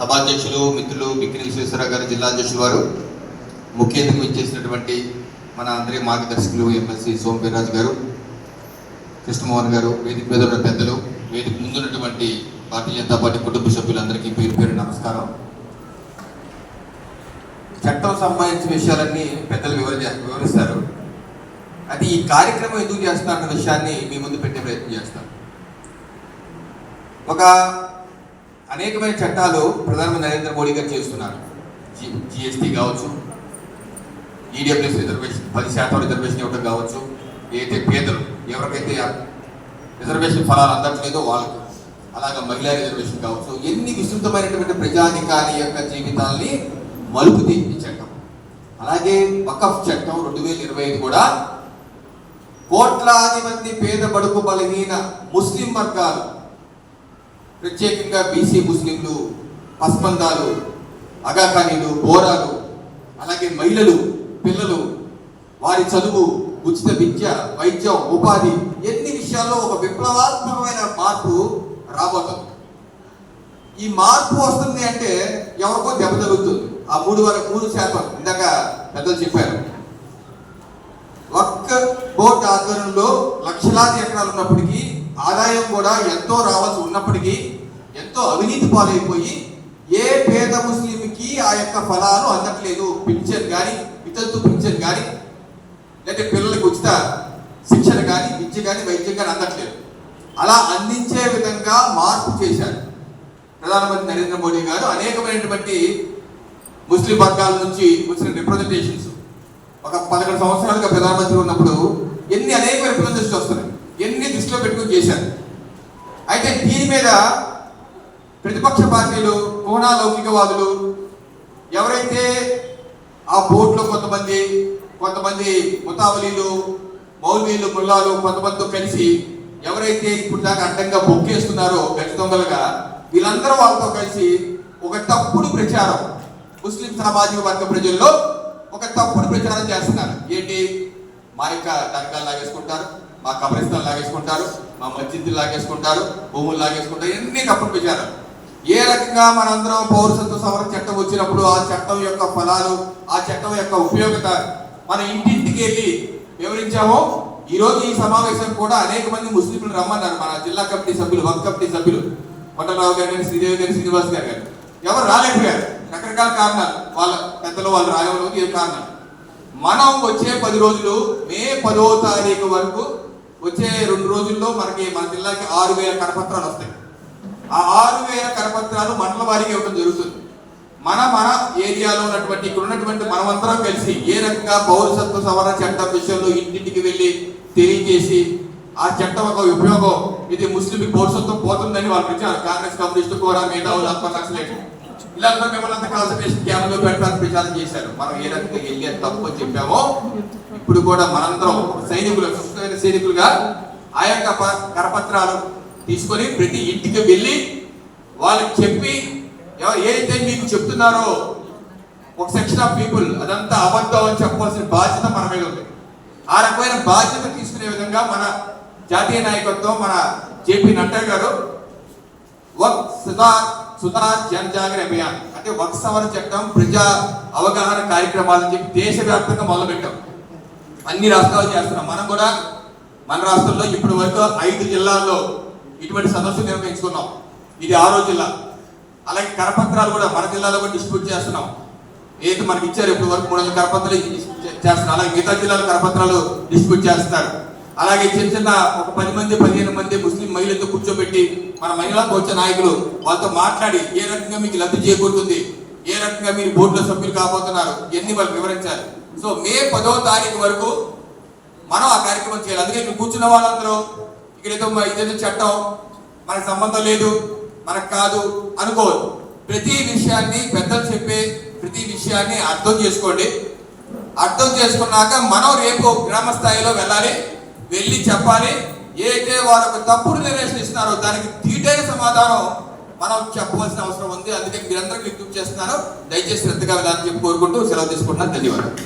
సభాధ్యక్షులు మిత్రులు బిక్కిరి విశ్వేశ్వరరావు గారు జిల్లా అధ్యక్షులు వారు. ముఖ్య ఇచ్చేసినటువంటి మన అందరి మార్గదర్శకులు ఎంఎస్సి సోమవీర్రాజు గారు కృష్ణమోహన్ గారు వేదిక మీద ఉన్న పెద్దలు వేదిక ముందున్నటువంటి భారతీయ జనతా పార్టీ కుటుంబ సభ్యులందరికీ పేరు పేరు నమస్కారం. చట్టం సంబంధించిన విషయాలన్నీ పెద్దలు వివరి వివరిస్తారు. అది ఈ కార్యక్రమం ఎందుకు చేస్తారన్న విషయాన్ని మీ ముందు పెట్టే ప్రయత్నం చేస్తాం. ఒక అనేకమైన చట్టాలు ప్రధానమంత్రి నరేంద్ర మోడీ గారు చేస్తున్నారు. జిఎస్టీ కావచ్చు ఈడబ్ల్యూఎస్ రిజర్వేషన్ పది శాతం రిజర్వేషన్ ఇవ్వడం కావచ్చు ఏదైతే పేదలు ఎవరికైతే రిజర్వేషన్ ఫలాలు అందట్లేదో వాళ్ళకు అలాగే మహిళా రిజర్వేషన్ కావచ్చు ఎన్ని విస్తృతమైనటువంటి ప్రజాధికారి యొక్క జీవితాల్ని మలుపు తీపి చట్టం. అలాగే వకఫ్ చట్టం రెండు వేల ఇరవై ఐదు కూడా కోట్లాది మంది పేద బడుకు బలహీన ముస్లిం వర్గాలు ప్రత్యేకంగా బీసీ ముస్లింలు పస్మందాలు అగాఖానీలు బోరాలు అలాగే మహిళలు పిల్లలు వారి చదువు ఉచిత విద్య వైద్యం ఉపాధి ఎన్ని విషయాల్లో ఒక విప్లవాత్మకమైన మార్పు రాబోతుంది? ఈ మార్పు వస్తుంది అంటే ఎవరికో దెబ్బ తగులుతుంది. ఆ మూడు వరకు మూడు శాతం ఇందాక పెద్దలు చెప్పారు. ఒక్క బోర్డు ఆధ్వర్యంలో లక్షలాది ఎకరాలు ఉన్నప్పటికీ ఆదాయం కూడా ఎంతో రావాల్సి ఉన్నప్పటికీ ఎంతో అవినీతి పాలైపోయి ఏ పేద ముస్లింకి ఆ యొక్క ఫలాలు అందట్లేదు. పింఛన్ కానీ వితంతు పింఛన్ కానీ లేకపోతే పిల్లలకు ఉచిత శిక్షణ కానీ విద్య కానీ వైద్యం కానీ అందట్లేదు. అలా అందించే విధంగా మార్పు చేశారు. ప్రధానమంత్రి నరేంద్ర మోడీ గారు అనేకమైనటువంటి ముస్లిం వర్గాల నుంచి ముస్లిం రిప్రజెంటేషన్స్ ఒక పదకొండు సంవత్సరాలుగా ప్రధానమంత్రి ఉన్నప్పుడు ఎన్ని అనేక రిప్రజెంటేషన్స్ వస్తున్నాయి. ఎన్ని దృష్టిలో పెట్టుకుని చేశారు. అయితే దీని మీద ప్రతిపక్ష పార్టీలు కోనా లౌకికవాదులు ఎవరైతే ఆ బోర్డులో కొంతమంది కొంతమంది ముతావలీలు మౌల్వీలు ముల్లాలు కొంతమందితో కలిసి ఎవరైతే ఇప్పుడు దాకా అడ్డంగా బొక్కేస్తున్నారో గట్టి దొంగలుగా వీళ్ళందరూ వాళ్ళతో కలిసి ఒక తప్పుడు ప్రచారం ముస్లిం సామాజిక వర్గ ప్రజల్లో ఒక తప్పుడు ప్రచారం చేస్తున్నారు. ఏంటి? మా యొక్క దర్గాలు లాగేసుకుంటారు మా కబ్రిస్తాన్ లాగేసుకుంటారు మా మస్జిద్లు లాగేసుకుంటారు భూములు లాగేసుకుంటారు ఎన్ని తప్పుడు ప్రచారం ఏ రకంగా మనందరం పౌరసత్వ సవరణ చట్టం వచ్చినప్పుడు ఆ చట్టం యొక్క ఫలాలు ఆ చట్టం యొక్క ఉపయోగత మన ఇంటింటికి వెళ్ళి వివరించామో ఈరోజు ఈ సమావేశం కూడా అనేక మంది ముస్లింలు రమ్మన్నారు మన జిల్లా కమిటీ సభ్యులు వక్ కమిటీ సభ్యులు కొండరావు గారు కానీ శ్రీదేవి గారు శ్రీనివాస్ గారు గారు ఎవరు రాలేకపోయారు? రకరకాల కారణాలు. వాళ్ళ పెద్దలు వాళ్ళు రాయడం ఏ కారణాలు? మనం వచ్చే పది రోజులు మే పదో తారీఖు వరకు వచ్చే రెండు రోజుల్లో మనకి మన జిల్లాకి ఆరు వేల కరపత్రాలు వస్తాయి. ఆ ఆరు వేల కరపత్రాలు మండల వారికి ఇవ్వడం జరుగుతుంది. మన మన ఏరియాలో ఉన్నటువంటి ఇక్కడ ఉన్నటువంటి మనమందరం కలిసి ఏ రకంగా పౌరసత్వ సవరణ చట్టం విషయంలో ఇంటింటికి వెళ్ళి తెలియజేసి ఆ చట్టం ఒక ఉపయోగం. ఇది ముస్లిం పౌరసత్వం పోతుందని వాళ్ళు ఇచ్చారు కాంగ్రెస్ కమ్యూనిస్ట్ కూడా మిగతా వాళ్ళు నక్సలేట్ ఇలా మిమ్మల్ని అంతా కాన్సన్ట్రేషన్ క్యాంప్లో పెట్టడానికి ప్రచారం చేశారు. మనం ఏ రకంగా వెళ్ళి తప్పు చెప్పామో ఇప్పుడు కూడా మనందరం సైనికులు సైనికులుగా ఆ యొక్క కరపత్రాలు తీసుకొని ప్రతి ఇంటికి వెళ్ళి వాళ్ళకి చెప్పి ఏదైతే మీకు చెప్తున్నారో ఒక సెక్షన్ ఆఫ్ పీపుల్ అదంతా అబద్ధం అని చెప్పాల్సిన బాధ్యత మన మీద ఉంది. ఆ రకమైన బాధ్యత తీసుకునే విధంగా మన జాతీయ నాయకత్వం మన జేపీ నడ్డా గారు వక్ సుధా సుధా జనజాగరణ అభియాన్ అంటే వక్ సవరణ చట్టం ప్రజా అవగాహన కార్యక్రమాలని చెప్పి దేశవ్యాప్తంగా మొదలుపెట్టాం. అన్ని రాష్ట్రాలు చేస్తున్నాం. మనం కూడా మన రాష్ట్రంలో ఇప్పటి వరకు ఐదు జిల్లాల్లో ఇటువంటి సదస్సు నిర్వహించుకున్నాం ఇది ఆరో జిల్లా. అలాగే కరపత్రాలు కూడా మన జిల్లాలో కూడా డిస్ట్రిబ్యూట్ చేస్తున్నాం. ఏది మనకి ఇచ్చారు ఇప్పటి వరకు మూడు వందల కరపత్రాలు చేస్తున్నాం చేస్తున్నారు. అలాగే మిగతా జిల్లాల కరపత్రాలు డిస్ట్రిబ్యూట్ చేస్తారు. అలాగే చిన్న చిన్న ఒక పది మంది పదిహేను మంది ముస్లిం మహిళలతో కూర్చోబెట్టి మన మహిళా వచ్చే నాయకులు వాళ్ళతో మాట్లాడి ఏ రకంగా మీకు లబ్ధి చేకూరుతుంది ఏ రకంగా మీరు బోర్డులో సభ్యులు కాబోతున్నారు ఇవన్నీ వాళ్ళు వివరించాలి సో మే పదో తారీఖు వరకు మనం ఆ కార్యక్రమం చేయాలి. అందుకే ఇక్కడ కూర్చున్న వాళ్ళందరూ ఇక్కడ ఏదో ఇదేదో చట్టం మనకు సంబంధం లేదు మనకు కాదు అనుకోవద్దు. ప్రతి విషయాన్ని పెద్దలు చెప్పే ప్రతి విషయాన్ని అర్థం చేసుకోండి. అర్థం చేసుకున్నాక మనం రేపు గ్రామ స్థాయిలో వెళ్ళాలి వెళ్ళి చెప్పాలి. ఏదైతే వారు ఒక తప్పుడు నిర్ణయం ఇస్తున్నారో దానికి తీటైన సమాధానం మనం చెప్పవలసిన అవసరం ఉంది. అందుకే మీరందరూ విజ్ఞప్తి చేస్తున్నారు. దయచేసి శ్రద్ధగా వెళ్ళాలని చెప్పి కోరుకుంటూ సెలవు తీసుకుంటున్నాను. ధన్యవాదాలు.